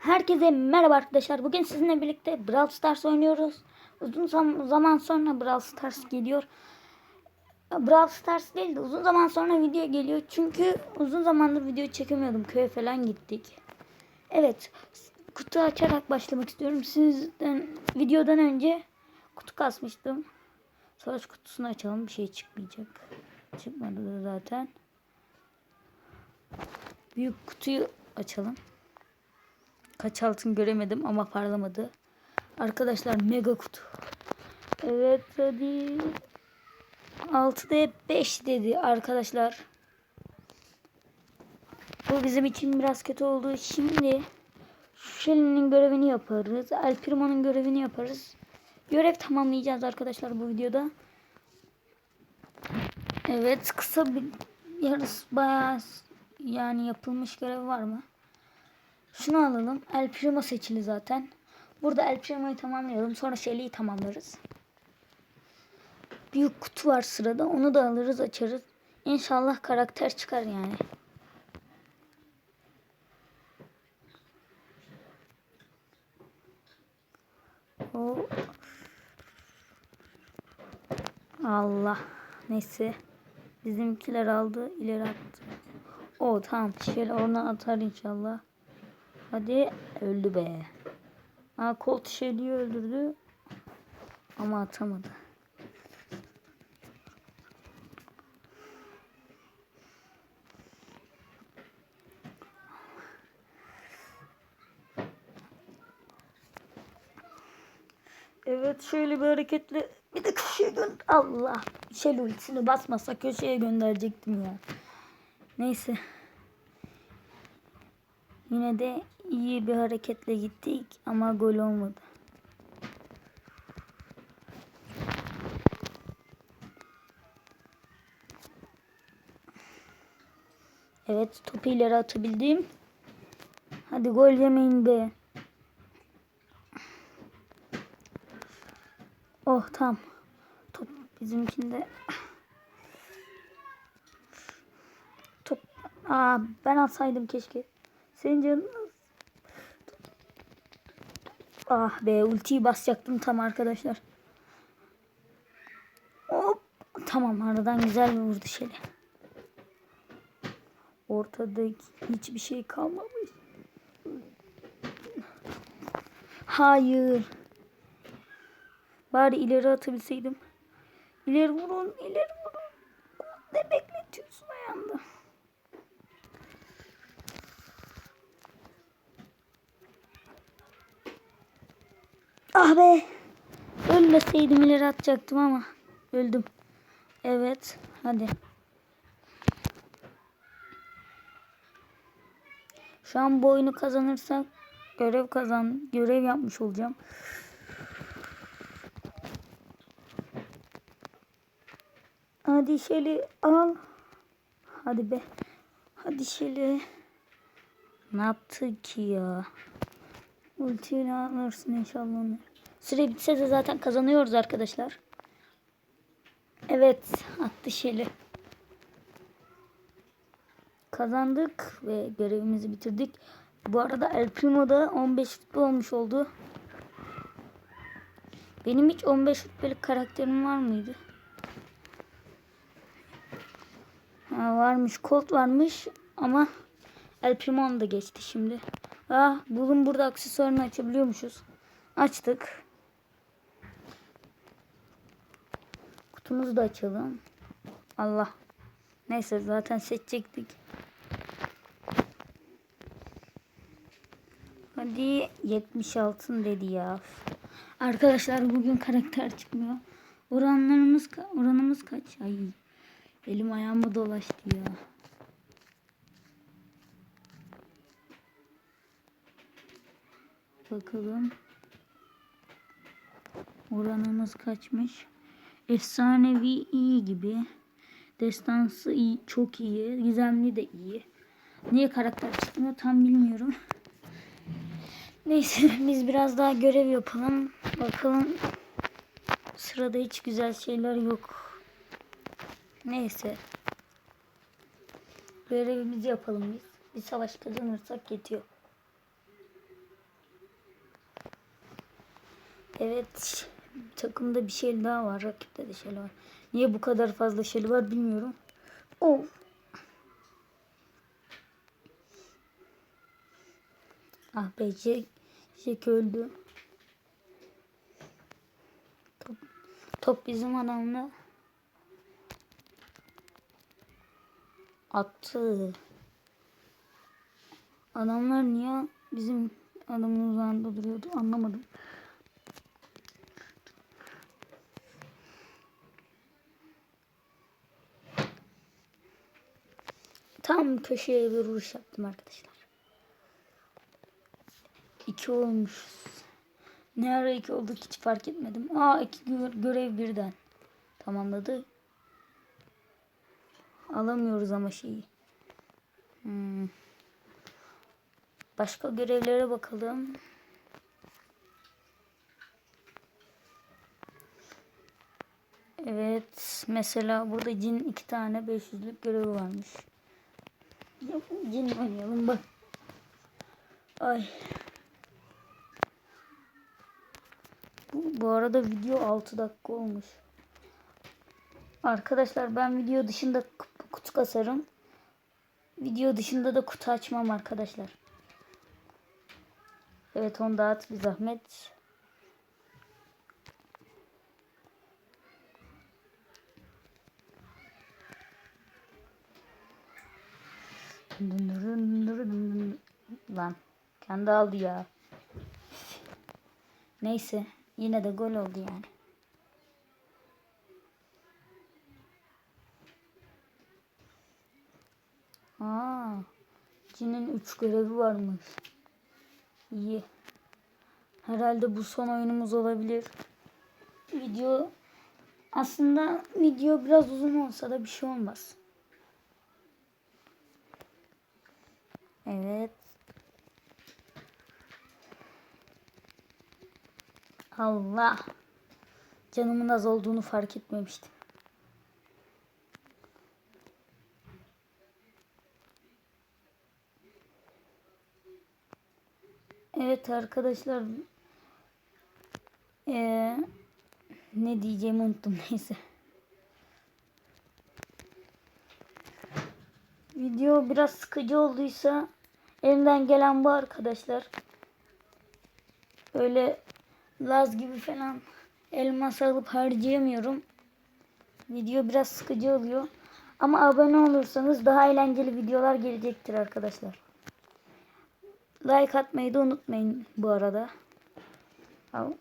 Herkese merhaba arkadaşlar. Bugün sizinle birlikte Brawl Stars oynuyoruz. Uzun zam- zaman sonra Brawl Stars geliyor. Brawl Stars değil de uzun zaman sonra video geliyor. Çünkü uzun zamandır video çekemiyordum. Köye falan gittik. Evet. Kutu açarak başlamak istiyorum. Sizden videodan önce kutu kasmıştım. Savaş kutusunu açalım. Bir şey çıkmayacak. Çıkmadı da zaten. Büyük kutuyu açalım. Kaç altın göremedim ama parlamadı. Arkadaşlar mega kutu. Evet hadi. 6'da 5 dedi arkadaşlar. Bu bizim için biraz kötü oldu. Şimdi Shelly'nin görevini yaparız. El görevini yaparız. Görev tamamlayacağız arkadaşlar bu videoda. Evet kısa bir yarısı bayağı yani yapılmış görev var mı? Şunu alalım. El Primo seçili zaten. Burada El Primo'yu tamamlayalım. Sonra Shelly'yi tamamlarız. Büyük kutu var sırada. Onu da alırız açarız. İnşallah karakter çıkar yani. O Allah. Neyse. Bizimkiler aldı. ileri attı. O tamam. Şöyle oradan atar inşallah. Hadi öldü be. Aa Colt Shelly'i öldürdü. Ama atamadı. Evet şöyle bir hareketle bir de köşeye gönder. Allah. Shell ultisini basmasa köşeye gönderecektim ya. Neyse. Yine de iyi bir hareketle gittik ama gol olmadı. Evet topu ileri atabildim. Hadi gol yemeyin be. Oh tamam. Top bizimkinde. Top. Aa ben atsaydım keşke. Senin canın Ah be ultiyi basacaktım tam arkadaşlar. Hop. Tamam aradan güzel bir vurdu şöyle. Ortada hiçbir şey kalmamış. Hayır. Bari ileri atabilseydim. İleri vurun, ileri vurun. Ne Ah be. Ölmeseydim ileri atacaktım ama öldüm. Evet, hadi. Şu an bu oyunu kazanırsak görev kazan görev yapmış olacağım. Hadi Şeli al. Hadi be. Hadi Şeli. Ne yaptı ki ya? Ultiyle alırsın inşallah. Süre bitse de zaten kazanıyoruz arkadaşlar. Evet attı Şeli. Kazandık ve görevimizi bitirdik. Bu arada El Primo'da 15 rütbe olmuş oldu. Benim hiç 15 rütbelik karakterim var mıydı? Ha, varmış. Colt varmış ama El Primo'nu da geçti şimdi. Ah, bulun burada aksesuarını açabiliyormuşuz. Açtık. Kutumuzu da açalım. Allah. Neyse zaten seçecektik. Hadi 70 altın dedi ya. Arkadaşlar bugün karakter çıkmıyor. Oranlarımız oranımız kaç? Ay elim ayağıma dolaştı ya. Bakalım. Oranımız kaçmış? Efsanevi iyi gibi. Destansı iyi, çok iyi. Gizemli de iyi. Niye karakter çıktığını tam bilmiyorum. Neyse biz biraz daha görev yapalım. Bakalım sırada hiç güzel şeyler yok. Neyse. Görevimizi yapalım biz. Bir savaş kazanırsak yetiyor. Evet. Takımda bir şey daha var. Rakipte de şey var. Niye bu kadar fazla şey var bilmiyorum. Oh. Ah be Jack, Jack öldü. Top, top bizim adamda. Attı. Adamlar niye bizim adamın uzağında duruyordu anlamadım. Tam köşeye bir vuruş yaptım arkadaşlar. İki olmuş. Ne ara iki olduk hiç fark etmedim. Aa iki gö- görev birden tamamladı. Alamıyoruz ama şeyi. Hmm. Başka görevlere bakalım. Evet. Mesela burada cin iki tane 500'lük görevi varmış. Cin oynayalım bak. Ay. Bu, bu arada video 6 dakika olmuş. Arkadaşlar ben video dışında kutu kasarım. Video dışında da kutu açmam arkadaşlar. Evet onu dağıt bir zahmet. Lan kendi aldı ya. Neyse yine de gol oldu yani. Aa, Cin'in 3 görevi varmış. İyi. Herhalde bu son oyunumuz olabilir. Video aslında video biraz uzun olsa da bir şey olmaz. Evet. Allah. Canımın az olduğunu fark etmemiştim. Evet arkadaşlar. Ee, ne diyeceğimi unuttum neyse. Video biraz sıkıcı olduysa elimden gelen bu arkadaşlar. Öyle Laz gibi falan elmas alıp harcayamıyorum. Video biraz sıkıcı oluyor. Ama abone olursanız daha eğlenceli videolar gelecektir arkadaşlar. Like atmayı da unutmayın bu arada. Al.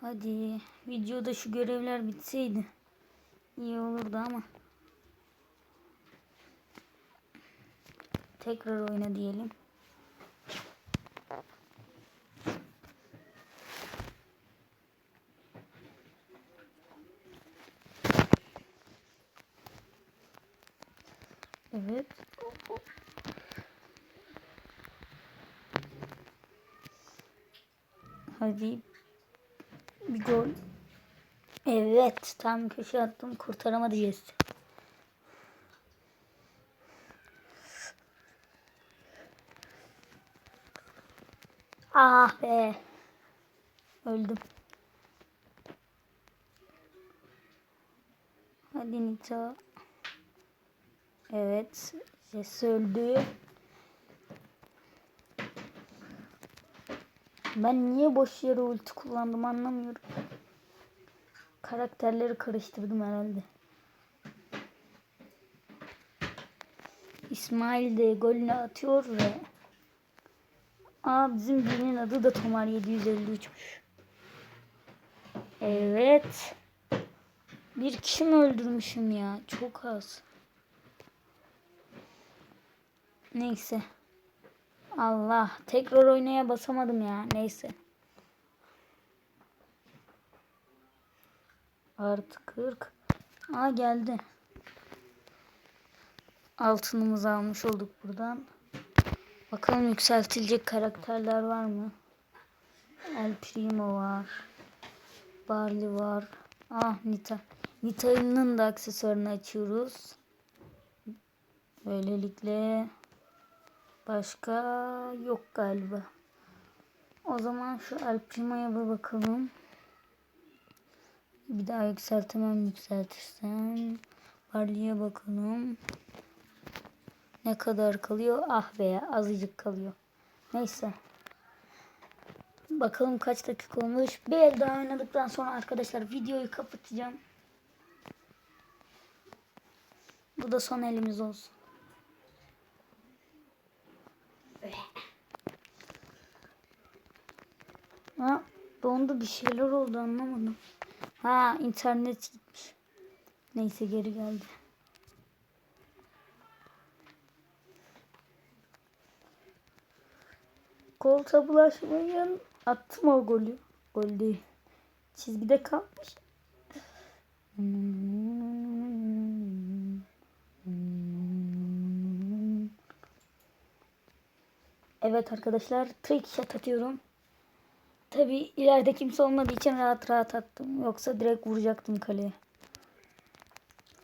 Hadi videoda şu görevler bitseydi iyi olurdu ama. Tekrar oyna diyelim. Evet. Hadi. Gol. Evet. Tam köşe attım. Kurtaramadı. Ah be. Öldüm. Hadi Nita. Evet. Jesse öldü. Ben niye boş yere ulti kullandım anlamıyorum. Karakterleri karıştırdım herhalde. İsmail de golünü atıyor ve Aa bizim birinin adı da Tomar 753'müş. Evet. Bir kişi mi öldürmüşüm ya? Çok az. Neyse. Allah. Tekrar oynaya basamadım ya. Neyse. Artı 40. Aa geldi. Altınımızı almış olduk buradan. Bakalım yükseltilecek karakterler var mı? El Primo var. Barley var. Ah Nita. Nita'nın da aksesuarını açıyoruz. Böylelikle başka yok galiba. O zaman şu El Primo'ya bir bakalım. Bir daha yükseltemem yükseltirsem. Barley'e bakalım. Ne kadar kalıyor? Ah be azıcık kalıyor. Neyse. Bakalım kaç dakika olmuş. Bir el daha oynadıktan sonra arkadaşlar videoyu kapatacağım. Bu da son elimiz olsun. Ha, dondu bir şeyler oldu anlamadım. Ha internet gitmiş. Neyse geri geldi. Koltuğa bulaşmayın. Attım o golü. Gol değil. Çizgide kalmış. Evet arkadaşlar trick shot atıyorum. Tabi ileride kimse olmadığı için rahat rahat attım. Yoksa direkt vuracaktım kaleye.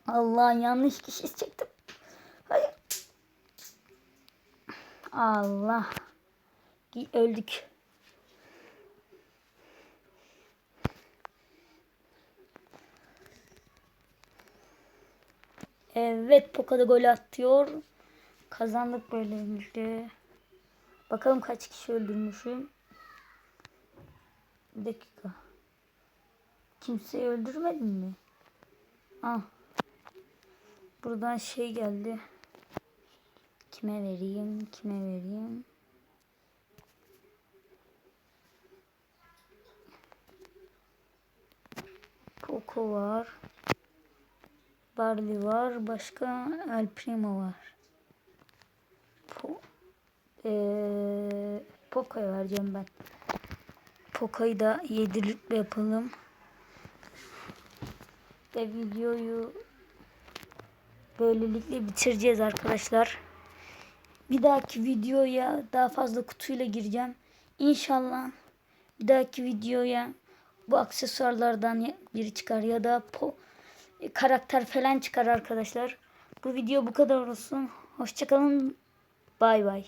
Allah yanlış kişi çektim. Hayır. Allah. Öldük. Evet Poka'da gol atıyor. Kazandık böylelikle. Bakalım kaç kişi öldürmüşüm. Bir dakika. Kimseyi öldürmedim mi? Ah. Buradan şey geldi. Kime vereyim? Kime vereyim? Poco var. Barley var. Başka El Primo var. Po ee, Poco'ya vereceğim ben. Poco'yu da yedilikle yapalım. Ve videoyu böylelikle bitireceğiz arkadaşlar. Bir dahaki videoya daha fazla kutuyla gireceğim. İnşallah bir dahaki videoya bu aksesuarlardan biri çıkar ya da po karakter falan çıkar arkadaşlar. Bu video bu kadar olsun. Hoşçakalın. Bay bay.